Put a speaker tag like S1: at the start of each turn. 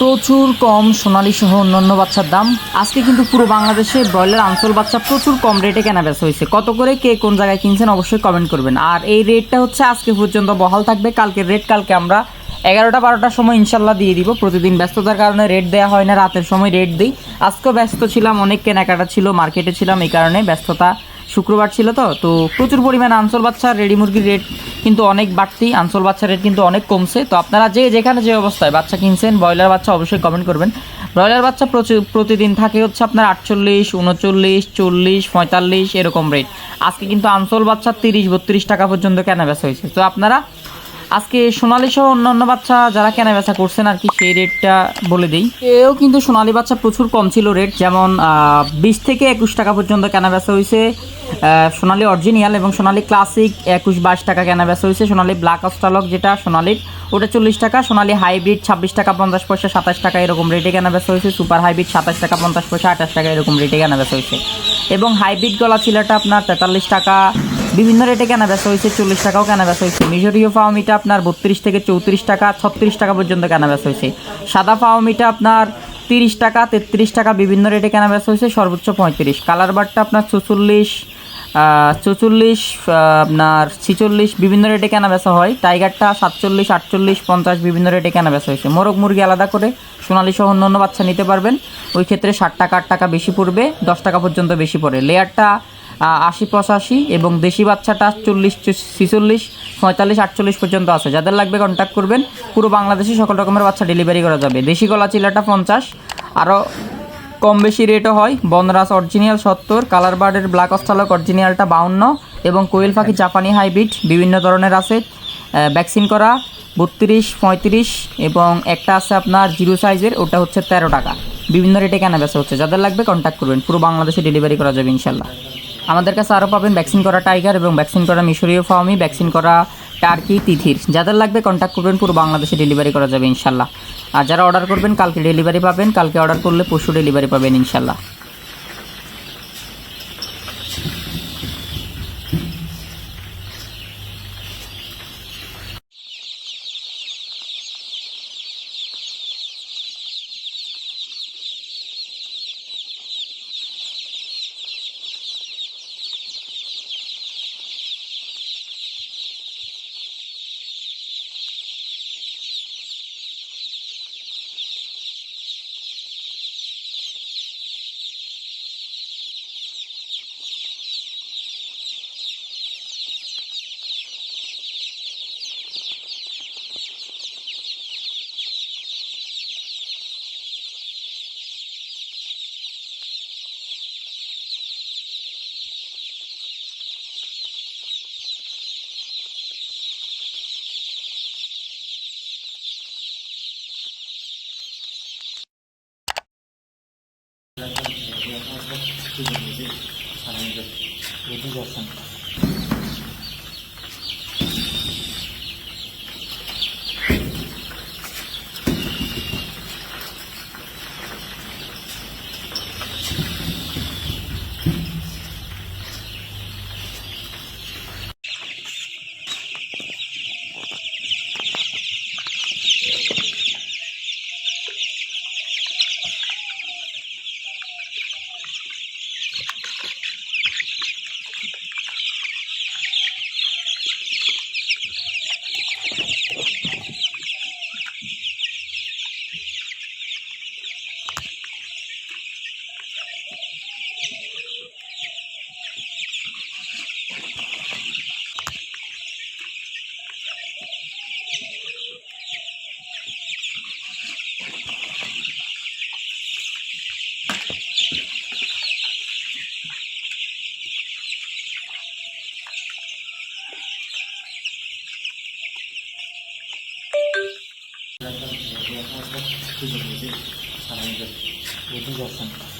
S1: প্রচুর কম সোনালী সহ অন্যান্য বাচ্চার দাম। আজকে কিন্তু পুরো বাংলাদেশে ব্রয়লার আঞ্চল বাচ্চা প্রচুর কম রেটে কেনা বেচা হয়েছে। কত করে কে কোন জায়গায় কিনছেন অবশ্যই কমেন্ট করবেন। আর এই রেটটা হচ্ছে আজকে পর্যন্ত বহাল থাকবে। কালকের রেট কালকে আমরা এগারোটা বারোটার সময় ইনশাল্লাহ দিয়ে দিব। প্রতিদিন ব্যস্ততার কারণে রেট দেওয়া হয় না, রাতের সময় রেট দিই। আজকেও ব্যস্ত ছিলাম, অনেক কেনাকাটা ছিল মার্কেটে ছিলাম, এই কারণে ব্যস্ততা শুক্রবার ছিল তো তো প্রচুর পরিমাণে আনসোল বাচ্চার রেডি মুরগির রেট কিন্তু অনেক বাড়তি, আনসোল বাচ্চার রেট কিন্তু অনেক কমছে। তো আপনারা যে যেখানে যে অবস্থায় বাচ্চা কিনছেন, ব্রয়লার বাচ্চা অবশ্যই কমেন্ট করবেন। ব্রয়লার বাচ্চা প্রতিদিন থাকে হচ্ছে আপনার আটচল্লিশ, উনচল্লিশ, চল্লিশ, পঁয়তাল্লিশ, এরকম রেট আজকে কিন্তু আনসোল বাচ্চা তিরিশ, বত্রিশ টাকা পর্যন্ত কেনা বেচা হয়েছে। তো আপনারা আজকে সোনালি সহ অন্যান্য বাচ্চা যারা কেনা বেচা করছেন আর কি, সেই রেটটা বলে দিই। এও কিন্তু সোনালি বাচ্চা প্রচুর কম ছিল রেট, যেমন বিশ থেকে একুশ টাকা পর্যন্ত কেনা বেচা হয়েছে সোনালি অরিজিনাল এবং সোনালি ক্লাসিক একুশ বাইশ টাকা কেনা বেচা হয়েছে সোনালি ব্ল্যাক অস্টালক যেটা, সোনালির ওটা চল্লিশ টাকা, সোনালি হাইব্রিড ছাব্বিশ টাকা, পঞ্চাশ পয়সা, সাতাশ টাকা এরকম রেটে কেনা বেচা হয়েছে সুপার হাইব্রিড সাতাশ টাকা, পঞ্চাশ পয়সা, আঠাশ টাকা এরকম রেটে কেনা বেচা হয়েছে এবং হাইব্রিড গলা চিলাটা আপনার তেতাল্লিশ টাকা বিভিন্ন রেটে কেনা বেচা হয়েছে, চল্লিশ টাকাও কেনা বেচা হয়েছে। মিশরীয় ফাওমিটা আপনার বত্রিশ থেকে চৌত্রিশ টাকা, ছত্রিশ টাকা পর্যন্ত কেনা বেচা হয়েছে। সাদা ফাওমিটা আপনার তিরিশ টাকা, তেত্রিশ টাকা বিভিন্ন রেটে কেনা বেচা হয়েছে, সর্বোচ্চ পঁয়ত্রিশ। কালার বারটা আপনার চৌচল্লিশ চৌচল্লিশ আপনার ছিচল্লিশ বিভিন্ন রেটে কেনা বেচা হয়। টাইগারটা সাতচল্লিশ, আটচল্লিশ, পঞ্চাশ বিভিন্ন রেটে কেনা বেচা হয়েছে। মোরগ মুরগি আলাদা করে সোনালি সহ অন্য অন্য বাচ্চা নিতে পারবেন। ওই ক্ষেত্রে ষাট টাকা, আট টাকা বেশি পড়বে, দশ টাকা পর্যন্ত বেশি পড়ে। লেয়ারটা আশি পঁচাশি এবং দেশি বাচ্চাটা চল্লিশ ছিচল্লিশ, পঁয়তাল্লিশ, আটচল্লিশ পর্যন্ত আছে। যাদের লাগবে কন্ট্যাক্ট করবেন, পুরো বাংলাদেশে সকল রকমের বাচ্চা ডেলিভারি করা যাবে। দেশি গলা চিলাটা পঞ্চাশ আরও কম বেশি রেটও হয় বনরাস অরিজিনাল সত্তর কালার বার্ডের ব্ল্যাক অস্টালক অরিজিনালটা বাউন্ন এবং কোয়েল পাখি জাপানি হাইব্রিড বিভিন্ন ধরনের আছে ভ্যাকসিন করা বত্রিশ, পঁয়ত্রিশ এবং একটা আছে আপনার জিরো সাইজের, ওটা হচ্ছে তেরো টাকা। বিভিন্ন রেটে কেনা বেচা হচ্ছে। যাদের লাগবে কন্ট্যাক্ট করবেন, পুরো বাংলাদেশে ডেলিভারি করা যাবে ইনশাল্লাহ। আমাদের কাছে আরও পাবেন ভ্যাকসিন করা টাইগার এবং ভ্যাকসিন করা মিশরীয় ফার্মি ভ্যাকসিন করা টার্কি, তিথির। যাদের লাগবে কন্ট্যাক্ট করবেন, পুরো বাংলাদেশে ডেলিভারি করা যাবে ইনশাল্লাহ। আর যারা অর্ডার করবেন, কালকে ডেলিভারি পাবেন, কালকে অর্ডার করলে পরশু ডেলিভারি পাবেন ইনশাল্লাহ।
S2: সাধারণত yapmazsak kızımızı sarayda vurdu zaten.